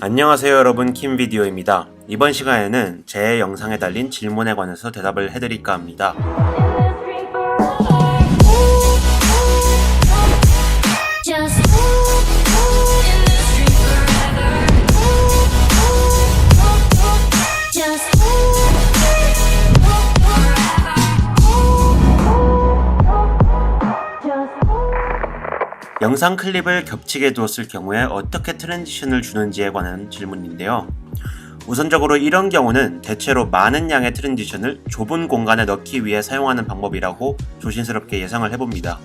안녕하세요 여러분 킴비디오입니다. 이번 시간에는 제 영상에 달린 질문에 관해서 대답을 해드릴까 합니다. 영상 클립을 겹치게 두었을 경우에 어떻게 트랜지션을 주는지에 관한 질문인데요. 우선적으로 이런 경우는 대체로 많은 양의 트랜지션을 좁은 공간에 넣기 위해 사용하는 방법이라고 조심스럽게 예상을 해봅니다.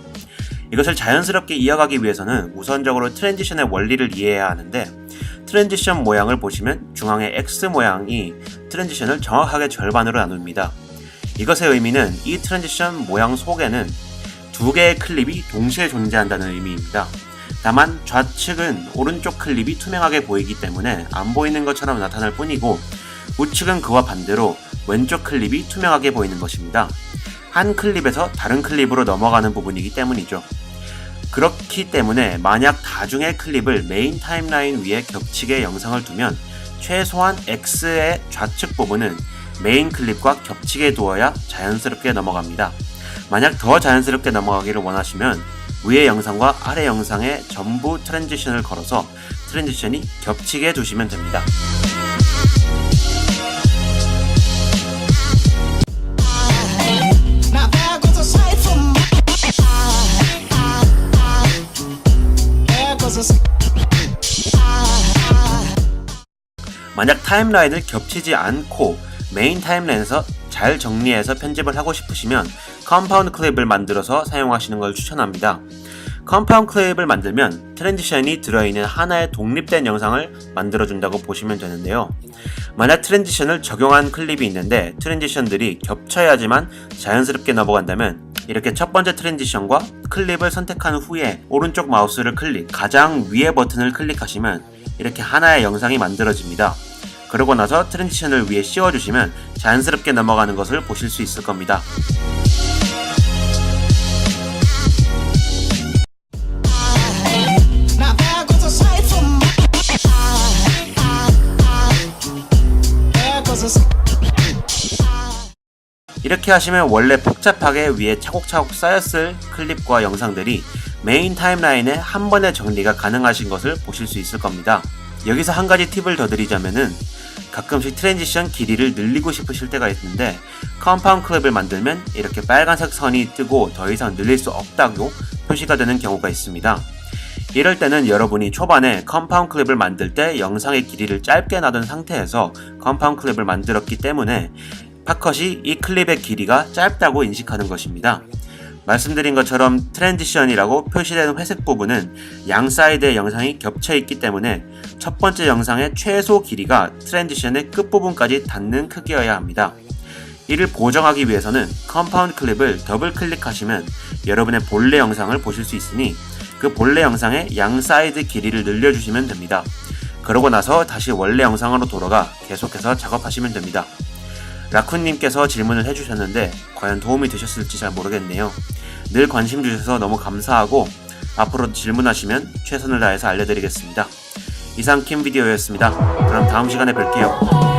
이것을 자연스럽게 이어가기 위해서는 우선적으로 트랜지션의 원리를 이해해야 하는데 트랜지션 모양을 보시면 중앙의 X 모양이 트랜지션을 정확하게 절반으로 나눕니다. 이것의 의미는 이 트랜지션 모양 속에는 두 개의 클립이 동시에 존재한다는 의미입니다. 다만 좌측은 오른쪽 클립이 투명하게 보이기 때문에 안 보이는 것처럼 나타날 뿐이고 우측은 그와 반대로 왼쪽 클립이 투명하게 보이는 것입니다. 한 클립에서 다른 클립으로 넘어가는 부분이기 때문이죠. 그렇기 때문에 만약 다중의 클립을 메인 타임라인 위에 겹치게 영상을 두면 최소한 X의 좌측 부분은 메인 클립과 겹치게 두어야 자연스럽게 넘어갑니다. 만약 더 자연스럽게 넘어가기를 원하시면 위의 영상과 아래 영상에 전부 트랜지션을 걸어서 트랜지션이 겹치게 두시면 됩니다. 만약 타임라인을 겹치지 않고 메인 타임라인에서 잘 정리해서 편집을 하고 싶으시면 컴파운드 클립을 만들어서 사용하시는 걸 추천합니다. 컴파운드 클립을 만들면 트랜지션이 들어있는 하나의 독립된 영상을 만들어준다고 보시면 되는데요. 만약 트랜지션을 적용한 클립이 있는데 트랜지션들이 겹쳐야지만 자연스럽게 넘어간다면 이렇게 첫 번째 트랜지션과 클립을 선택한 후에 오른쪽 마우스를 클릭, 가장 위의 버튼을 클릭하시면 이렇게 하나의 영상이 만들어집니다. 그러고 나서 트랜지션을 위에 씌워주시면 자연스럽게 넘어가는 것을 보실 수 있을 겁니다. 이렇게 하시면 원래 복잡하게 위에 차곡차곡 쌓였을 클립과 영상들이 메인 타임라인에 한 번에 정리가 가능하신 것을 보실 수 있을 겁니다. 여기서 한 가지 팁을 더 드리자면은 가끔씩 트랜지션 길이를 늘리고 싶으실 때가 있는데 컴파운드 클립을 만들면 이렇게 빨간색 선이 뜨고 더 이상 늘릴 수 없다고 표시가 되는 경우가 있습니다. 이럴 때는 여러분이 초반에 컴파운드 클립을 만들 때 영상의 길이를 짧게 놔둔 상태에서 컴파운드 클립을 만들었기 때문에 팝컷이 이 클립의 길이가 짧다고 인식하는 것입니다. 말씀드린 것처럼 트랜지션이라고 표시되는 회색 부분은 양 사이드의 영상이 겹쳐 있기 때문에 첫 번째 영상의 최소 길이가 트랜지션의 끝부분까지 닿는 크기여야 합니다. 이를 보정하기 위해서는 컴파운드 클립을 더블 클릭하시면 여러분의 본래 영상을 보실 수 있으니 그 본래 영상의 양 사이드 길이를 늘려주시면 됩니다. 그러고 나서 다시 원래 영상으로 돌아가 계속해서 작업하시면 됩니다. 라쿤님께서 질문을 해주셨는데 과연 도움이 되셨을지 잘 모르겠네요. 늘 관심 주셔서 너무 감사하고 앞으로 질문하시면 최선을 다해서 알려드리겠습니다. 이상 킴 비디오였습니다. 그럼 다음 시간에 뵐게요.